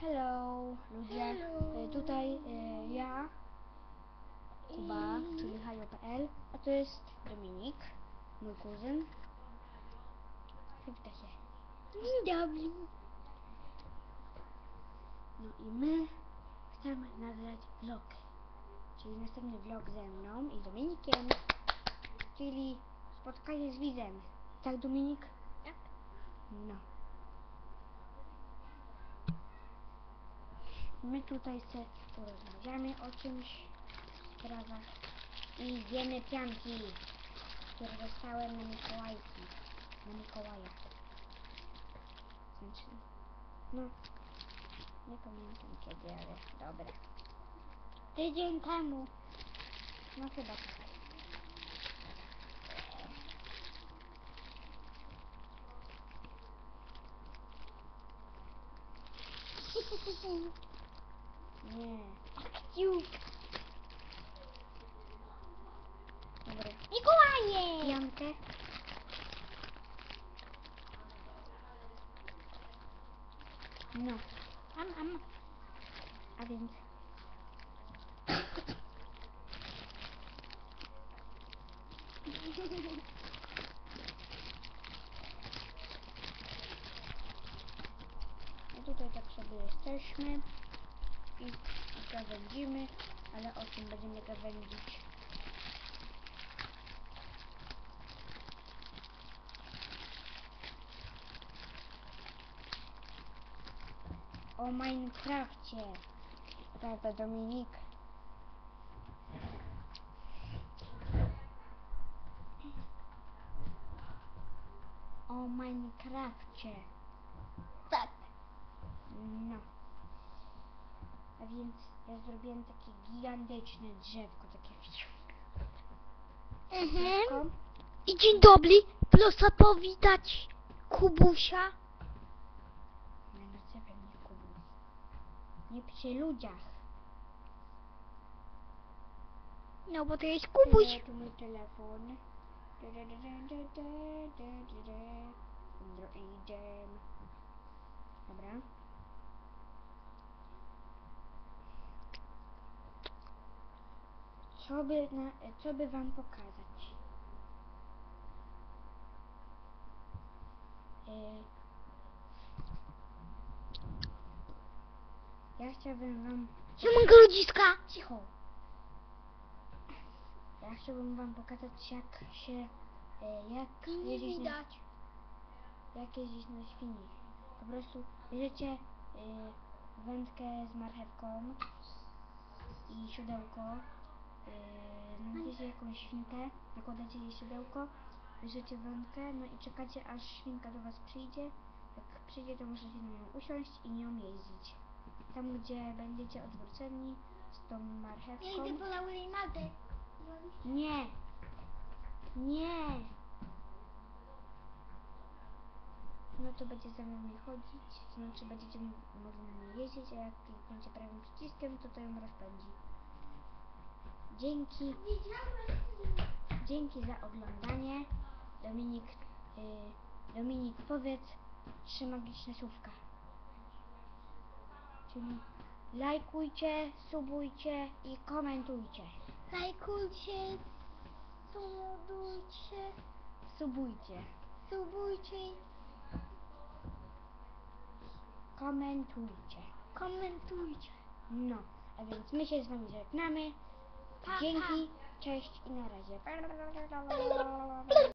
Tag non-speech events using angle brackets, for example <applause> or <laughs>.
Hello, ludzie. Hello. Y, Tutaj y, ja, Kuba, czyli Hajo.pl, a to jest Dominik, mój kuzyn. Przywita się. Dzień dobry. No i my chcemy nagrać vlog. Czyli następny vlog ze mną i Dominikiem. Czyli spotkanie z widzem. Tak, Dominik? Tak. No. My tutaj se porozmawiamy o czymś, sprawach i zjemy pianki, które dostałem na Mikołajki. Na Mikołaja. Znaczy, no, nie pamiętam kiedy, ale dobra. Tydzień temu. No chyba tak. <laughs> Nie. Kciuk. Dobra. Mikołaje. Piankę. No, Am, am. a więc <laughs> tutaj tak sobie jesteśmy i, i gawędzimy, ale o czym będziemy gawędzić? O Minecrafcie. Prawda, Dominik? O Minecrafcie. Tak. No. A więc ja zrobiłem takie gigantyczne drzewko, takie Mhm. drzewko. I dzień dobry. Proszę powitać Kubusia. Nie nazywa mnie Kubus. Nie przy ludziach. No bo to jest Kubuś. Ja tu mój telefon. Da, da, da, da, da, da, da, da. Androidem. Dobra. Co by, na, co by wam pokazać? Y, Ja chciałbym wam... Siemon ludziska. Cicho! Ja chciałbym wam pokazać jak się... e, Jak Nie jeździć na, widać. jak jeździć na świni. Po prostu bierzecie e, wędkę z marchewką i siodełko. Znajdziecie jakąś świnkę, nakładacie jej siodełko, bierzecie wędkę, no i czekacie aż świnka do was przyjdzie. Jak przyjdzie to możecie na nią usiąść i nią jeździć. Tam gdzie będziecie odwróceni z tą Ja marchewką. idę po Magdę. Nie. Nie. No to będzie za nami chodzić, znaczy będziecie mogli na niej jeździć, a jak klikniecie prawym przyciskiem, to to ją rozpędzi. Dzięki, dzięki za oglądanie. Dominik, y, Dominik powiedz trzy magiczne słówka. Czyli lajkujcie, subujcie i komentujcie. Lajkujcie. Subujcie. Subujcie, Subujcie. komentujcie. Komentujcie. No, a więc my się z wami żegnamy. Dzięki, cześć i na razie. <laughs>